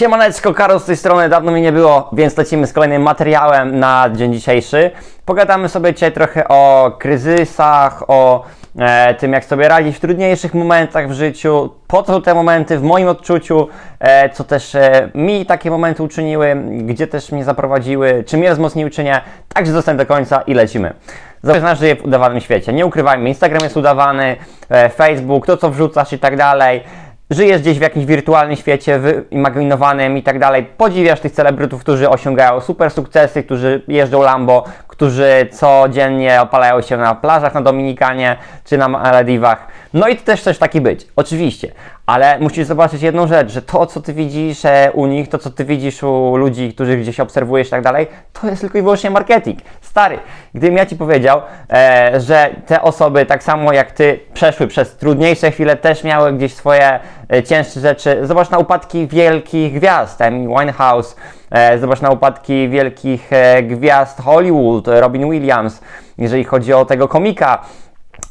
Siemaneczko, Karol z tej strony, dawno mi nie było, więc lecimy z kolejnym materiałem na dzień dzisiejszy. Pogadamy sobie dzisiaj trochę o kryzysach, o e, tym jak sobie radzić w trudniejszych momentach w życiu, po co te momenty w moim odczuciu, e, co też e, mi takie momenty uczyniły, gdzie też mnie zaprowadziły, czy mnie wzmocniły, czy nie. Także zostań do końca i lecimy. Zaczynasz żyje w udawanym świecie. Nie ukrywajmy, Instagram jest udawany, e, Facebook, to co wrzucasz i tak dalej. Żyjesz gdzieś w jakimś wirtualnym świecie, wyimaginowanym i tak dalej. Podziwiasz tych celebrytów, którzy osiągają super sukcesy, którzy jeżdżą Lambo, którzy codziennie opalają się na plażach na Dominikanie czy na Malediwach. No i ty też chcesz taki być, oczywiście. Ale musisz zobaczyć jedną rzecz, że to, co ty widzisz e, u nich, to, co ty widzisz u ludzi, których gdzieś obserwujesz i tak dalej, to jest tylko i wyłącznie marketing. Stary, gdybym ja ci powiedział, e, że te osoby, tak samo jak ty, przeszły przez trudniejsze chwile, też miały gdzieś swoje e, cięższe rzeczy. Zobacz na upadki wielkich gwiazd, Amy Winehouse, e, zobacz na upadki wielkich e, gwiazd Hollywood, Robin Williams, jeżeli chodzi o tego komika,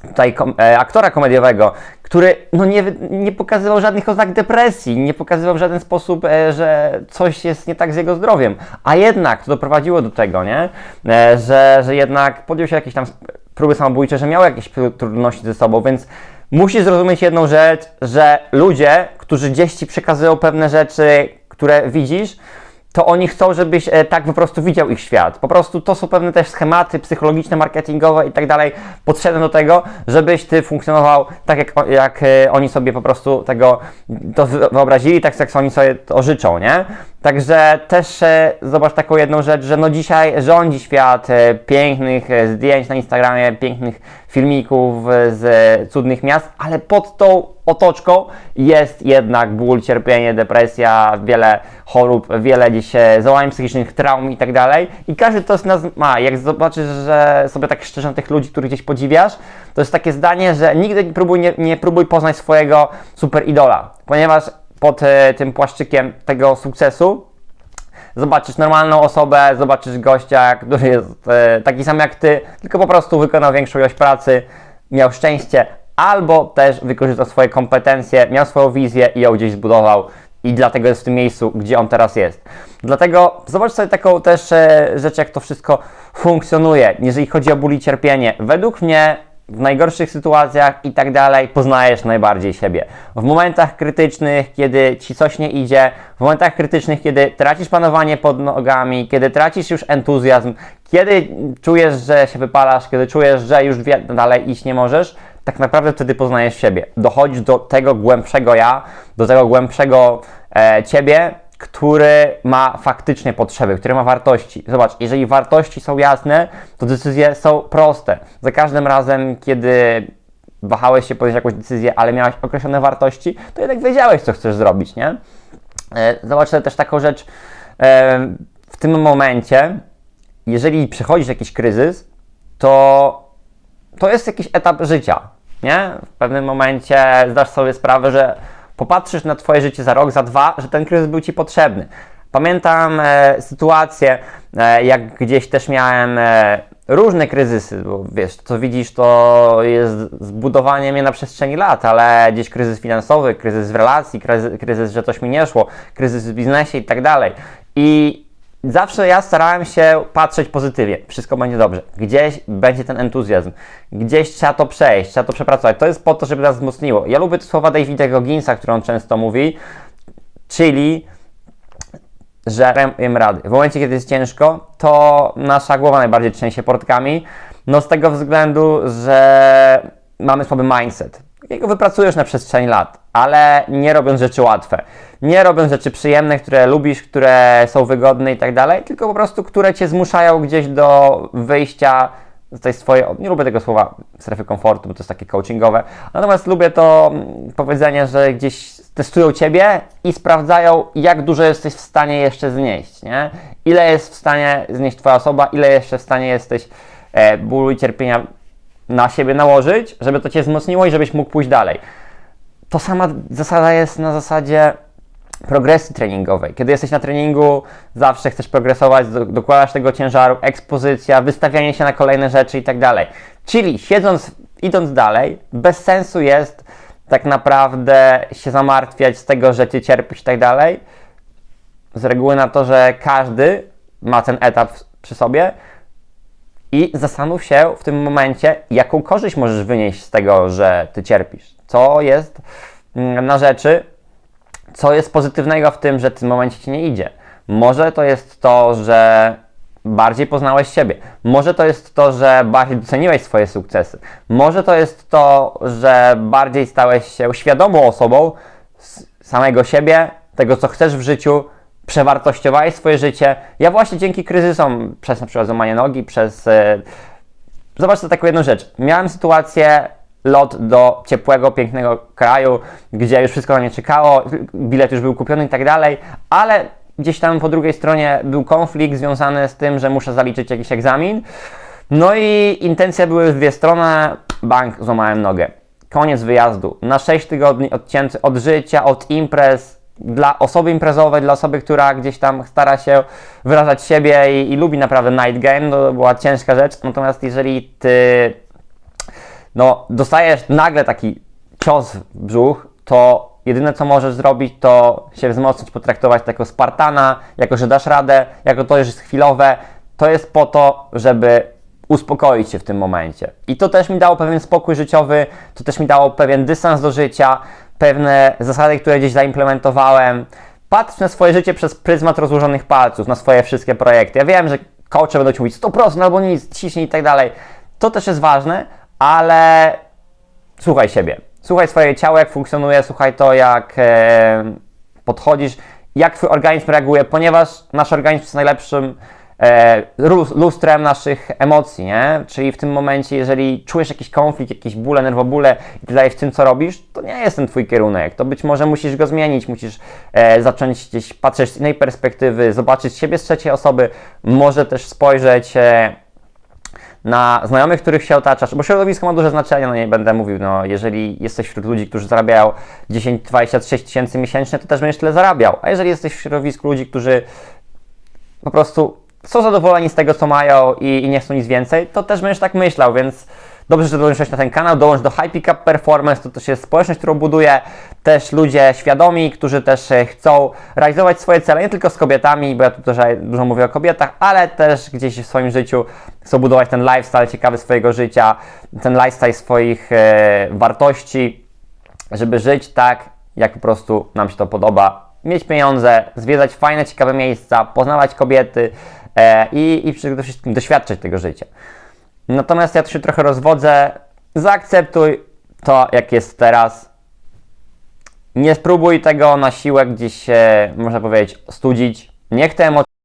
tutaj kom, e, aktora komediowego, który no nie, nie pokazywał żadnych oznak depresji, nie pokazywał w żaden sposób, e, że coś jest nie tak z jego zdrowiem, a jednak to doprowadziło do tego, nie? E, że, że jednak podjął się jakieś tam próby samobójcze, że miał jakieś trudności ze sobą, więc musisz zrozumieć jedną rzecz, że ludzie, którzy gdzieś ci przekazują pewne rzeczy, które widzisz, to oni chcą, żebyś e, tak po prostu widział ich świat. Po prostu to są pewne też schematy psychologiczne, marketingowe i tak dalej, potrzebne do tego, żebyś ty funkcjonował tak, jak, jak e, oni sobie po prostu tego to wyobrazili, tak jak oni sobie to życzą, nie? Także też e, zobacz taką jedną rzecz, że no dzisiaj rządzi świat e, pięknych e, zdjęć na Instagramie, pięknych filmików z cudnych miast, ale pod tą otoczką jest jednak ból, cierpienie, depresja, wiele chorób, wiele dziś e, załamań psychicznych, traum i tak dalej. I każdy to z nas ma. Jak zobaczysz, że sobie tak szczerze tych ludzi, których gdzieś podziwiasz, to jest takie zdanie, że nigdy nie próbuj, nie, nie próbuj poznać swojego super idola, ponieważ pod e, tym płaszczykiem tego sukcesu zobaczysz normalną osobę, zobaczysz gościa, który jest e, taki sam jak ty, tylko po prostu wykonał większą ilość pracy, miał szczęście, albo też wykorzystał swoje kompetencje, miał swoją wizję i ją gdzieś zbudował i dlatego jest w tym miejscu, gdzie on teraz jest. Dlatego zobacz sobie taką też e, rzecz, jak to wszystko funkcjonuje, jeżeli chodzi o ból i cierpienie. Według mnie w najgorszych sytuacjach i tak dalej poznajesz najbardziej siebie. W momentach krytycznych, kiedy ci coś nie idzie, w momentach krytycznych, kiedy tracisz panowanie pod nogami, kiedy tracisz już entuzjazm, kiedy czujesz, że się wypalasz, kiedy czujesz, że już dalej iść nie możesz, tak naprawdę wtedy poznajesz siebie. Dochodzisz do tego głębszego ja, do tego głębszego e, ciebie, który ma faktycznie potrzeby, który ma wartości. Zobacz, jeżeli wartości są jasne, to decyzje są proste. Za każdym razem, kiedy wahałeś się podjąć jakąś decyzję, ale miałeś określone wartości, to jednak wiedziałeś, co chcesz zrobić, nie? E, Zobacz też taką rzecz e, w tym momencie, jeżeli przechodzisz jakiś kryzys, to to jest jakiś etap życia, nie? W pewnym momencie zdasz sobie sprawę, że popatrzysz na Twoje życie za rok, za dwa, że ten kryzys był Ci potrzebny. Pamiętam e, sytuację, e, jak gdzieś też miałem e, różne kryzysy, bo wiesz, co widzisz, to jest zbudowanie mnie na przestrzeni lat, ale gdzieś kryzys finansowy, kryzys w relacji, kryzys, kryzys że coś mi nie szło, kryzys w biznesie i tak dalej. I Zawsze ja starałem się patrzeć pozytywnie. Wszystko będzie dobrze. Gdzieś będzie ten entuzjazm. Gdzieś trzeba to przejść, trzeba to przepracować. To jest po to, żeby nas wzmocniło. Ja lubię te słowa Davida Gogginsa, które on często mówi, czyli że jem rady. W momencie, kiedy jest ciężko, to nasza głowa najbardziej trzęsie portkami. No z tego względu, że mamy słaby mindset. Jego wypracujesz na przestrzeni lat, ale nie robiąc rzeczy łatwe. Nie robiąc rzeczy przyjemne, które lubisz, które są wygodne i tak dalej, tylko po prostu, które cię zmuszają gdzieś do wyjścia z tej swojej, nie lubię tego słowa strefy komfortu, bo to jest takie coachingowe, natomiast lubię to mm, powiedzenie, że gdzieś testują ciebie i sprawdzają, jak dużo jesteś w stanie jeszcze znieść, nie? Ile jest w stanie znieść twoja osoba, ile jeszcze w stanie jesteś e, bólu i cierpienia na siebie nałożyć, żeby to cię wzmocniło i żebyś mógł pójść dalej. To sama zasada jest na zasadzie progresji treningowej. Kiedy jesteś na treningu, zawsze chcesz progresować, do- dokładasz tego ciężaru, ekspozycja, wystawianie się na kolejne rzeczy i tak dalej. Czyli siedząc, idąc dalej, bez sensu jest tak naprawdę się zamartwiać z tego, że ty cierpisz i tak dalej, z reguły na to, że każdy ma ten etap przy sobie i zastanów się w tym momencie, jaką korzyść możesz wynieść z tego, że ty cierpisz. Co jest mm, na rzeczy, co jest pozytywnego w tym, że w tym momencie ci nie idzie. Może to jest to, że bardziej poznałeś siebie. Może to jest to, że bardziej doceniłeś swoje sukcesy. Może to jest to, że bardziej stałeś się świadomą osobą samego siebie, tego co chcesz w życiu, przewartościowałeś swoje życie. Ja właśnie dzięki kryzysom, przez na przykład złamanie nogi, przez e, Zobaczcie taką jedną rzecz. Miałem sytuację, lot do ciepłego, pięknego kraju, gdzie już wszystko na mnie czekało, bilet już był kupiony i tak dalej, ale gdzieś tam po drugiej stronie był konflikt związany z tym, że muszę zaliczyć jakiś egzamin. No i intencje były w dwie strony, bank, złamałem nogę. Koniec wyjazdu. Na 6 tygodni odcięty od życia, od imprez, dla osoby imprezowej, dla osoby, która gdzieś tam stara się wyrażać siebie i, i lubi naprawdę night game, to była ciężka rzecz. Natomiast jeżeli ty no, dostajesz nagle taki cios w brzuch, to jedyne co możesz zrobić, to się wzmocnić, potraktować jako Spartana, jako że dasz radę, jako to jest chwilowe. To jest po to, żeby uspokoić się w tym momencie. I to też mi dało pewien spokój życiowy, to też mi dało pewien dystans do życia, pewne zasady, które gdzieś zaimplementowałem. Patrz na swoje życie przez pryzmat rozłożonych palców, na swoje wszystkie projekty. Ja wiem, że coache będą ci mówić 100% albo nic, ciśnij i tak dalej. To też jest ważne, ale słuchaj siebie. Słuchaj swoje ciało, jak funkcjonuje, słuchaj to, jak e, podchodzisz, jak twój organizm reaguje, ponieważ nasz organizm jest najlepszym e, lus- lustrem naszych emocji, nie? Czyli w tym momencie, jeżeli czujesz jakiś konflikt, jakieś bóle, nerwobóle i dalej w tym, co robisz, to nie jest ten twój kierunek. To być może musisz go zmienić, musisz e, zacząć gdzieś patrzeć z innej perspektywy, zobaczyć siebie z trzeciej osoby, może też spojrzeć e, na znajomych, których się otaczasz, bo środowisko ma duże znaczenie, no nie będę mówił, no jeżeli jesteś wśród ludzi, którzy zarabiają 10, 26 tysięcy miesięcznie, to też będziesz tyle zarabiał, a jeżeli jesteś w środowisku ludzi, którzy po prostu są zadowoleni z tego, co mają i, i nie chcą nic więcej, to też będziesz tak myślał, więc dobrze, że dołączyłeś na ten kanał, dołącz do High Pickup Performance, to też jest społeczność, którą buduję, też ludzie świadomi, którzy też e, chcą realizować swoje cele, nie tylko z kobietami, bo ja tu też dużo mówię o kobietach, ale też gdzieś w swoim życiu chcą budować ten lifestyle ciekawy swojego życia, ten lifestyle swoich e, wartości, żeby żyć tak, jak po prostu nam się to podoba. Mieć pieniądze, zwiedzać fajne, ciekawe miejsca, poznawać kobiety e, i, i przede wszystkim doświadczać tego życia. Natomiast ja tu się trochę rozwodzę. Zaakceptuj to, jak jest teraz. Nie spróbuj tego na siłę gdzieś się, można powiedzieć, studzić. Niech te emocje